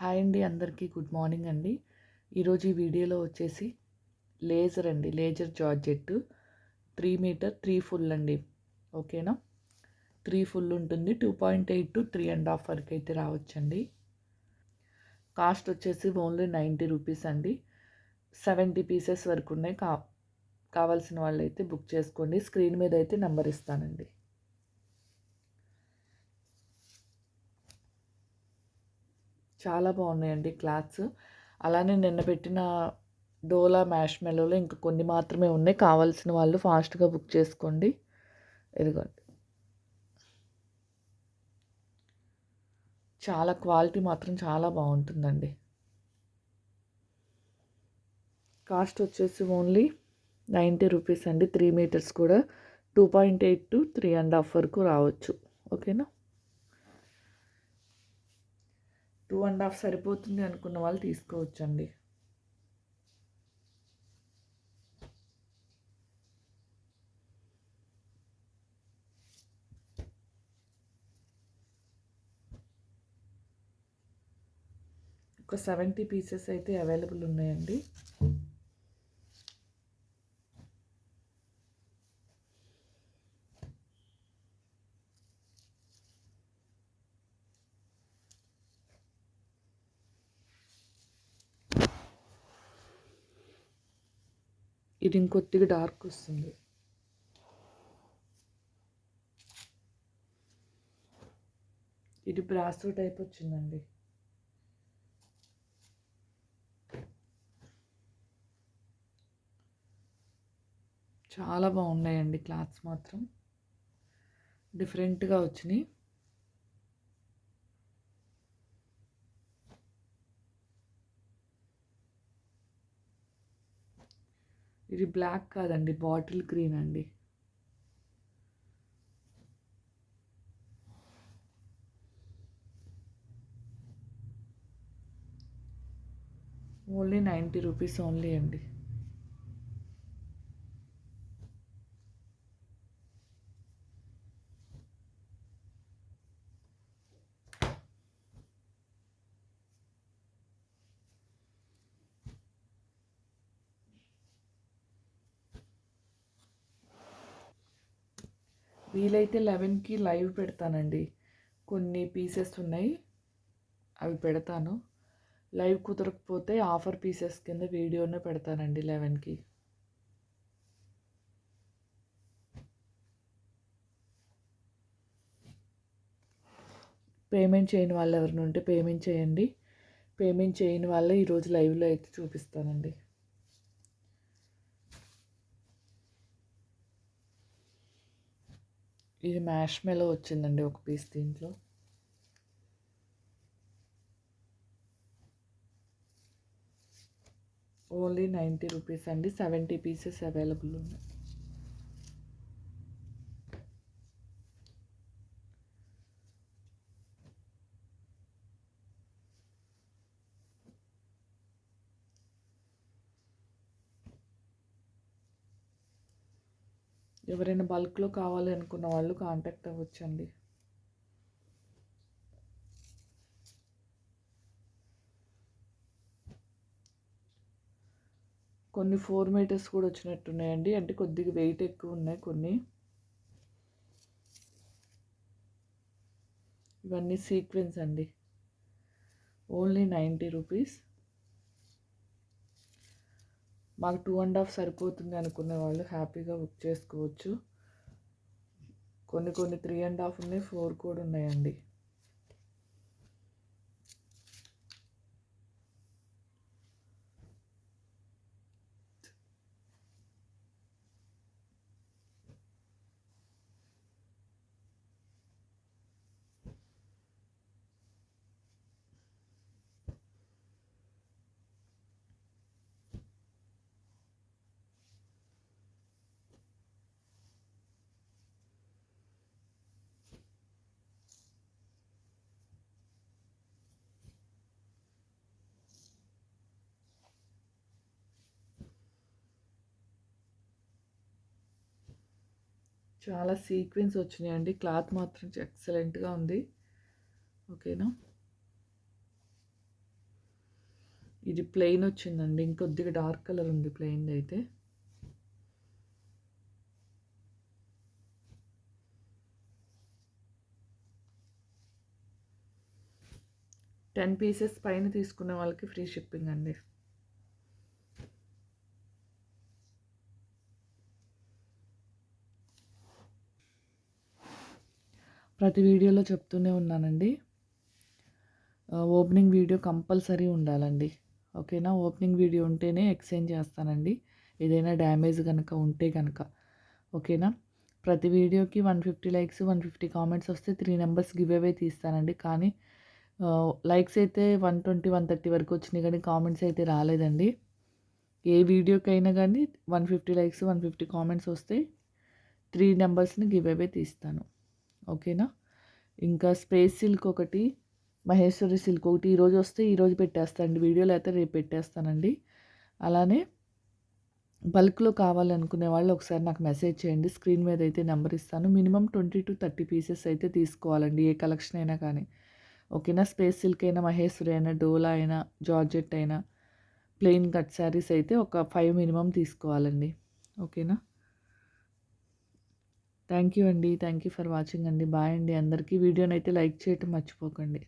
Hi అండి అందరికీ good morning అండి. ఈరోజు ఈ వీడియోలో వచ్చేసి లేజర్ అండి laser georgette three metre three full అండి. ఓకేనా? త్రీ ఫుల్ ఉంటుంది two point eight to three and half వరకు అయితే రావచ్చండి. కాస్ట్ వచ్చేసి ఓన్లీ నైంటీ రూపీస్ అండి. సెవెంటీ పీసెస్ వరకు ఉన్నాయి. కా కావాల్సిన వాళ్ళు అయితే బుక్ చేసుకోండి. స్క్రీన్ మీద అయితే నెంబర్ ఇస్తానండి. చాలా బాగున్నాయండి క్లాత్స్. అలానే నిన్న పెట్టిన డోలా మ్యాష్ మెలోలో ఇంకా కొన్ని మాత్రమే ఉన్నాయి. కావాల్సిన వాళ్ళు ఫాస్ట్గా బుక్ చేసుకోండి. ఇదిగోండి. చాలా క్వాలిటీ మాత్రం చాలా బాగుంటుందండి. కాస్ట్ వచ్చేసి ఓన్లీ నైంటీ రూపీస్ అండి. త్రీ మీటర్స్ కూడా. Two point eight to three and half వరకు రావచ్చు. ఓకేనా? టూ అండ్ హాఫ్ సరిపోతుంది అనుకున్న వాళ్ళు తీసుకోవచ్చండి. ఒక సెవెంటీ పీసెస్ అయితే అవైలబుల్ ఉన్నాయండి. ఇది ఇంకొద్దిగా డార్క్ వస్తుంది. ఇది బ్రాసో టైప్ వచ్చిందండి. చాలా బాగున్నాయండి క్లాత్స్ మాత్రం. డిఫరెంట్గా వచ్చినాయి. ఇది బ్లాక్ కాదండి బాటిల్ గ్రీన్ అండి. ఓన్లీ నైంటీ రూపీస్ ఓన్లీ అండి. వీలైతే లెవెన్కి లైవ్ పెడతానండి. కొన్ని పీసెస్ ఉన్నాయి అవి పెడతాను. లైవ్ కుదరకపోతే ఆఫర్ పీసెస్ కింద వీడియోనే పెడతానండి లెవెన్కి. పేమెంట్ చేయని వాళ్ళు ఎవరిని ఉంటే పేమెంట్ చేయండి. పేమెంట్ చేయని వాళ్ళే ఈరోజు లైవ్లో అయితే చూపిస్తానండి. ఇది మ్యాష్ మెలో వచ్చిందండి ఒక పీస్ దీంట్లో. ఓన్లీ నైంటీ రూపీస్ అండి. సెవెంటీ పీసెస్ అవైలబుల్ ఉన్నాయి. ఎవరైనా బల్క్లో కావాలి అనుకున్న వాళ్ళు కాంటాక్ట్ అవ్వచ్చండి. కొన్ని ఫోర్ మీటర్స్ కూడా వచ్చినట్టున్నాయండి. అంటే కొద్దిగా వెయిట్ ఎక్కువ ఉన్నాయి కొన్ని. ఇవన్నీ సీక్వెన్స్ అండి. ఓన్లీ నైంటీ రూపీస్ మాకు టూ అండ్ హాఫ్ సరిపోతుంది అనుకునే వాళ్ళు హ్యాపీగా బుక్ చేసుకోవచ్చు. కొన్ని కొన్ని త్రీ అండ్ హాఫ్ ఉన్నాయి ఫోర్ కూడా ఉన్నాయండి. చాలా సీక్వెన్స్ వచ్చినాయండి. క్లాత్ మాత్రం ఎక్సలెంట్గా ఉంది. ఓకేనా? ఇది ప్లెయిన్ వచ్చిందండి. ఇంకొద్దిగా డార్క్ కలర్ ఉంది ప్లెయిన్ అయితే. టెన్ పీసెస్ పైన తీసుకునే వాళ్ళకి ఫ్రీ షిప్పింగ్ అండి. ప్రతి వీడియోలో చెప్తూనే ఉన్నానండి. ఓపెనింగ్ వీడియో కంపల్సరీ ఉండాలండి. ఓకేనా? ఓపెనింగ్ వీడియో ఉంటేనే ఎక్స్చేంజ్ చేస్తానండి. ఏదైనా డ్యామేజ్ కనుక ఉంటే కనుక ఓకేనా? ప్రతి వీడియోకి one fifty likes one fifty comments వస్తే త్రీ నెంబర్స్ గివ్ అవే తీస్తానండి. కానీ లైక్స్ అయితే వన్ ట్వంటీ వన్ థర్టీ వరకు వచ్చినాయి కానీ కామెంట్స్ అయితే రాలేదండి. ఏ వీడియోకైనా కానీ one fifty likes one fifty comments వస్తే త్రీ నెంబర్స్ని గివ్ అవే తీస్తాను. ఓకేనా? ఇంకా స్పేస్ సిల్క్ ఒకటి మహేశ్వరి సిల్క్ ఒకటి ఈరోజు వస్తే ఈరోజు పెట్టేస్తానండి. వీడియోలో అయితే రేపు పెట్టేస్తానండి. అలానే బల్క్లో కావాలనుకునే వాళ్ళు ఒకసారి నాకు మెసేజ్ చేయండి. స్క్రీన్ మీద అయితే నెంబర్ ఇస్తాను. Minimum twenty to thirty pieces అయితే తీసుకోవాలండి ఏ కలెక్షన్ అయినా కానీ. ఓకేనా? స్పేస్ సిల్క్ అయినా మహేశ్వరి అయినా డోలా అయినా జార్జెట్ అయినా ప్లెయిన్ కట్ శారీస్ అయితే ఒక ఫైవ్ మినిమం తీసుకోవాలండి. ఓకేనా? థ్యాంక్ యూ అండి. థ్యాంక్ యూ ఫర్ వాచింగ్ అండి. బాయ్ అండి. అందరికీ వీడియోని అయితే లైక్ చేయటం మర్చిపోకండి.